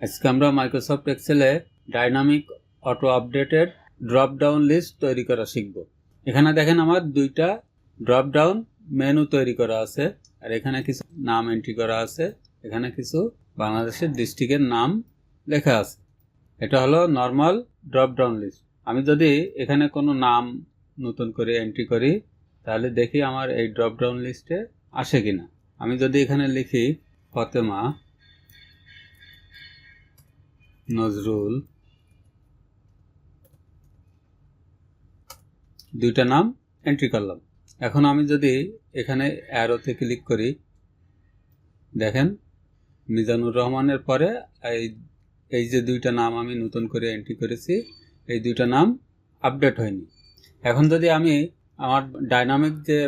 আজকে আমরা Microsoft এক্সেলে dynamic auto updated drop down list তৈরি করা শিখব। এখানে দেখেন আমার দুইটা ড্রপ ডাউন মেনু তৈরি করা আছে, আর এখানে কিছু নাম এন্ট্রি করা আছে, এখানে কিছু বাংলাদেশের ডিস্ট্রিক্টের নাম লেখা আছে। এটা হলো নর্মাল ড্রপ ডাউন লিস্ট আমি যদি এখানে কোনো নাম নতুন করে এন্ট্রি করি, তাহলে দেখি আমার এই ড্রপ ডাউন লিস্টে আসে কিনা। আমি যদি এখানে লিখি ফতেমা নজরুল। দুইটা নাম এন্ট্রি করলাম। এখন আমি যদি এখানে অ্যারোতে ক্লিক করি, দেখেন, মিজানুর রহমানের পরে এই এই যে দুইটা নাম আমি নতুন করে এন্ট্রি করেছি, এই দুইটা নাম আপডেট হয়নি। এখন যদি আমি আমার ডাইনামিক যে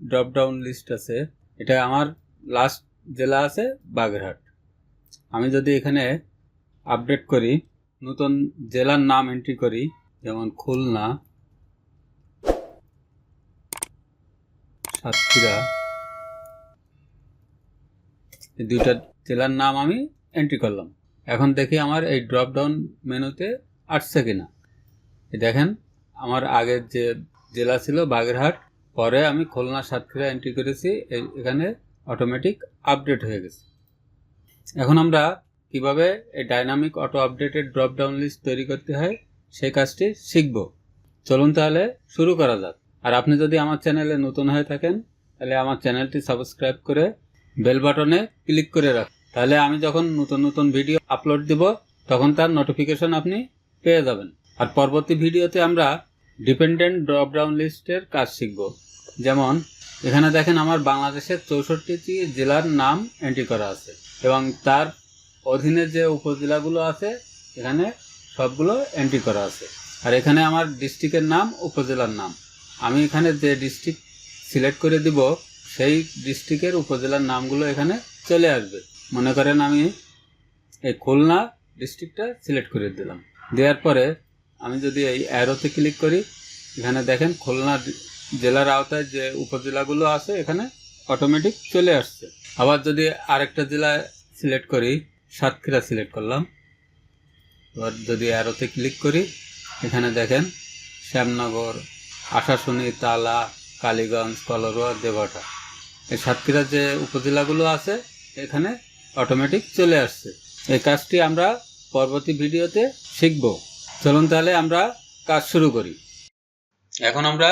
ড্রপ ডাউন লিস্ট আছে, এটা আমার লাস্ট জেলা আছে বাগেরহাট। আমি যদি এখানে আপডেট করি, নতুন জেলার নাম এন্ট্রি করি, যেমন খুলনা, সাতক্ষীরা। এই দুইটা জেলার নাম আমি এন্ট্রি করলাম। এখন দেখি আমার এই ড্রপডাউন মেনুতে আসছে কিনা। এই দেখেন, আমার আগের যে জেলা ছিল বাগেরহাট, পরে আমি খুলনা, সাতক্ষীরা এন্ট্রি করেছি এখানে অটোমেটিক আপডেট হয়ে গেছে। এখন আমরা কীভাবে এই dynamic auto updated drop down list তৈরি করতে হয়, সেই কাজটি শিখব। চলুন তাহলে শুরু করা যাক। আর আপনি যদি আমার চ্যানেলে নতুন হয়ে থাকেন, তাহলে আমার চ্যানেলটি সাবস্ক্রাইব করে বেল বাটনে ক্লিক করে রাখ তাহলে আমি যখন নতুন নতুন ভিডিও আপলোড দিব, তখন তার নোটিফিকেশন আপনি পেয়ে যাবেন। আর পরবর্তী ভিডিওতে আমরা ডিপেন্ডেন্ট ড্রপ ডাউন লিস্টের কাজ শিখব। যেমন, এখানে দেখেন আমার বাংলাদেশের চৌষট্টিটি জেলার নাম এন্ট্রি করা আছে এবং তার অধীনে যে উপজেলাগুলো আছে, এখানে সবগুলো এন্ট্রি করা আছে। আর এখানে আমার ডিস্ট্রিক্টের নাম, উপজেলার নাম। আমি এখানে যে ডিস্ট্রিক্ট সিলেক্ট করে দিব, সেই ডিস্ট্রিক্টের উপজেলার নামগুলো এখানে চলে আসবে। মনে করেন আমি এই খুলনা ডিস্ট্রিক্টটা সিলেক্ট করে দিলাম। দেওয়ার পরে আমি যদি এই অ্যারোতে ক্লিক করি, এখানে দেখেন খুলনা জেলার আওতায় যে উপজেলাগুলো আছে, এখানে অটোমেটিক চলে আসছে। আবার যদি আরেকটা জেলা সিলেক্ট করি সাতক্ষীরা সিলেক্ট করলাম। এবার যদি অ্যারোতে ক্লিক করি, এখানে দেখেন শ্যামনগর, আশাশুনি, তালা, কালীগঞ্জ, কলরোয়া দেবটা এই সাতক্ষীরা যে উপজেলাগুলো আছে, এখানে অটোমেটিক চলে আসছে। এই কাজটি আমরা পরবর্তী ভিডিওতে শিখব। চলুন তাহলে আমরা কাজ শুরু করি। এখন আমরা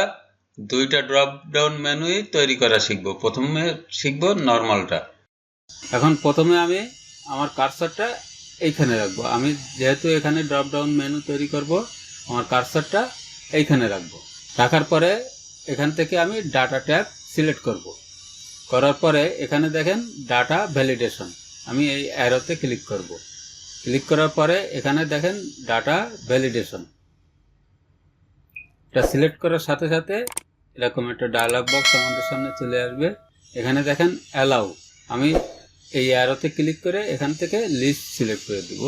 দুইটা ড্রপ ডাউন মেনুই তৈরি করা শিখব। প্রথমে শিখব নর্মালটা এখন প্রথমে আমি আমার কারসারটা এইখানে রাখব। আমি যেহেতু এখানে ড্রপ ডাউন মেনু তৈরি করব, আমার কারসারটা এইখানে রাখব। রাখার পরে এখান থেকে আমি ডাটা ট্যাব সিলেক্ট করব। করার পরে এখানে দেখেন ডাটা ভ্যালিডেশন আমি এই অ্যারোতে ক্লিক করব। ক্লিক করার পরে এখানে দেখেন ডাটা ভ্যালিডেশন এটা সিলেক্ট করার সাথে সাথে এরকম একটা ডায়লগ বক্স আমাদের সামনে চলে আসবে। এখানে দেখেন অ্যালাউ আমি এই অ্যারোতে ক্লিক করে এখান থেকে লিস্ট সিলেক্ট করে দিব।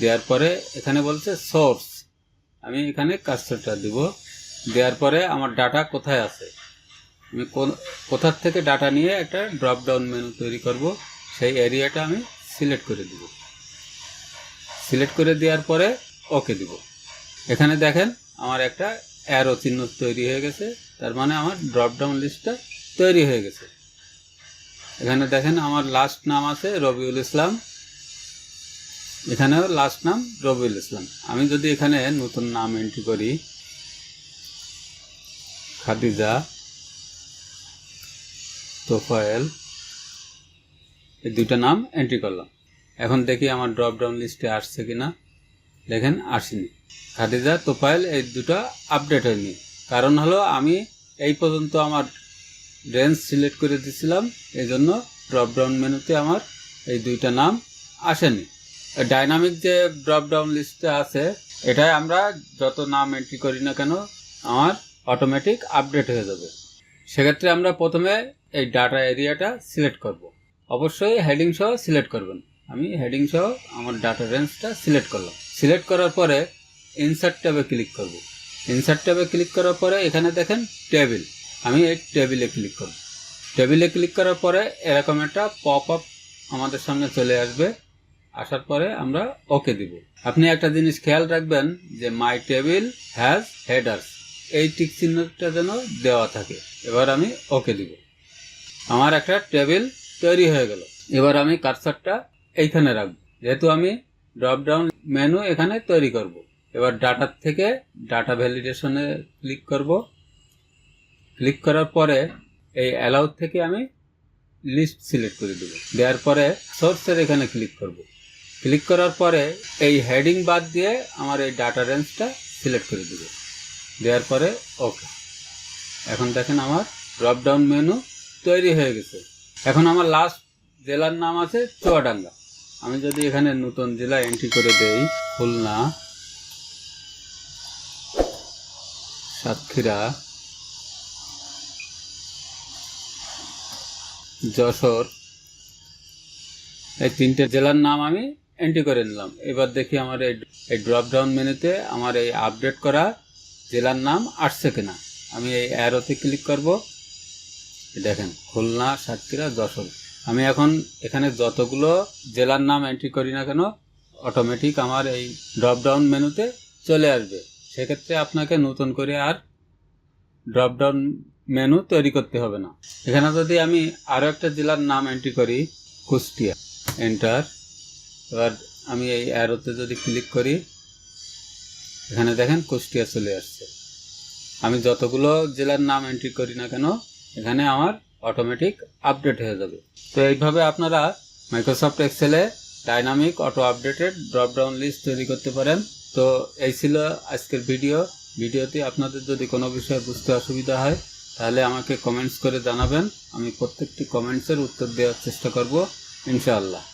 দেওয়ার পরে এখানে বলছে সোর্স আমি এখানে কাস্টারটা দিব। দেওয়ার পরে আমার ডাটা কোথায় আছে? আমি কোথার থেকে ডাটা নিয়ে একটা ড্রপ ডাউন মেনু তৈরি করব, সেই এরিয়াটা আমি সিলেক্ট করে দিব। সিলেক্ট করে দেওয়ার পরে ওকে দিব। এখানে দেখেন আমার একটা অ্যারো চিহ্ন তৈরি হয়ে গেছে, তার মানে আমার ড্রপ ডাউন লিস্টটা তৈরি হয়ে গেছে। এখানে দেখেন আমার লাস্ট নাম আছে রবিউল ইসলাম। এখানেও লাস্ট নাম রবিউল ইসলাম। আমি যদি এখানে নতুন নাম এন্ট্রি করি, খাদিজা, তোফায়েল, এই দুইটা নাম এন্ট্রি করলাম। এখন দেখি আমার ড্রপ ডাউন লিস্টে আসছে কিনা। দেখেন, আসেনি। খাদিজা, তোফায়েল, এই দুটো আপডেট হয়নি। কারণ হলো আমি এই পর্যন্ত আমার রেঞ্জ সিলেক্ট করে দিয়েছিলাম এই জন্য ড্রপ ডাউন মেনুতে আমার এই দুইটা নাম আসেনি। ডাইনামিক যে ড্রপ ডাউন লিস্টে আছে, এটাই আমরা যত নাম এন্ট্রি করি না কেন, আমার অটোমেটিক আপডেট হয়ে যাবে। সেক্ষেত্রে আমরা প্রথমে এই ডাটা এরিয়াটা সিলেক্ট করব। অবশ্যই হেডিং সহ সিলেক্ট করবেন। আমি হেডিং সহ আমার ডাটা রেঞ্জটা সিলেক্ট করলাম। সিলেক্ট করার পরে ইনসার্ট ট্যাবে ক্লিক করব। ইনসার্ট ট্যাবে ক্লিক করার পরে এখানে দেখেন টেবিল আমি এই টেবিলে ক্লিক করব। টেবিলে ক্লিক করার পরে এরকম একটা পপ আপ আমাদের সামনে চলে আসবে। আসার পরে আমরা ওকে দিব। আপনি একটা জিনিস খেয়াল রাখবেন যে মাই টেবিল হ্যাজ হেডার্স এই টিক চিহ্নটা যেন দেওয়া থাকে। এবার আমি ওকে দিব। আমার একটা টেবিল তৈরি হয়ে গেল। এবার আমি কারসারটা এইখানে রাখব। যেহেতু আমি ড্রপ ডাউন মেনু এখানে তৈরি করব। এবার ডাটার থেকে ডাটা ভ্যালিডেশনে ক্লিক করব। ক্লিক করার পরে এই অ্যালাউ থেকে আমি লিস্ট সিলেক্ট করে দেবো। দেওয়ার পরে সোর্সের এখানে ক্লিক করব। ক্লিক করার পরে এই হেডিং বাদ দিয়ে আমার এই ডাটা রেঞ্জটা সিলেক্ট করে দেবো। দেওয়ার পরে ওকে এখন দেখেন আমার ড্রপ ডাউন মেনু তৈরি হয়ে গেছে। এখন আমার লাস্ট জেলার নাম আছে চুয়াডাঙ্গা। আমি যদি এখানে নতুন জেলা এন্ট্রি করে দেই, খুলনা, সাতক্ষীরা যশোর। এই তিনটে জেলার নাম আমি এন্ট্রি করে নিলাম। এবার দেখি আমার এই ড্রপ ডাউন মেনুতে আমার এই আপডেট করা জেলার নাম আসছে কিনা। আমি এই অ্যারোতে ক্লিক করব। দেখেন, খুলনা, সাতক্ষীরা, যশোর। আমি এখন এখানে যতগুলো জেলার নাম এন্ট্রি করি না কেন অটোমেটিক আমার এই ড্রপ ডাউন মেনুতে চলে আসবে। সেক্ষেত্রে আপনাকে নতুন করে আর ড্রপ ডাউন মেনু তৈরি করতে হবে না। এখানে যদি আমি আরও একটা জেলার নাম এন্ট্রি করি, কুষ্টিয়া। এন্টার এবার আমি এই অ্যারোতে যদি ক্লিক করি, এখানে দেখেন কুষ্টিয়া চলে আসছে। আমি যতগুলো জেলার নাম এন্ট্রি করি না কেন, এখানে আমার অটোমেটিক আপডেট হয়ে যাবে। তো এইভাবে আপনারা Microsoft এক্সেলে dynamic auto updated drop down list তৈরি করতে পারেন। তো এই ছিল আজকের ভিডিও ভিডিওতে আপনাদের যদি কোনো বিষয়ে বুঝতে অসুবিধা হয়, তাহলে আমাকে কমেন্টস করে জানাবেন। আমি প্রত্যেকটি কমেন্টসের উত্তর দেওয়ার চেষ্টা করব, ইনশাআল্লাহ।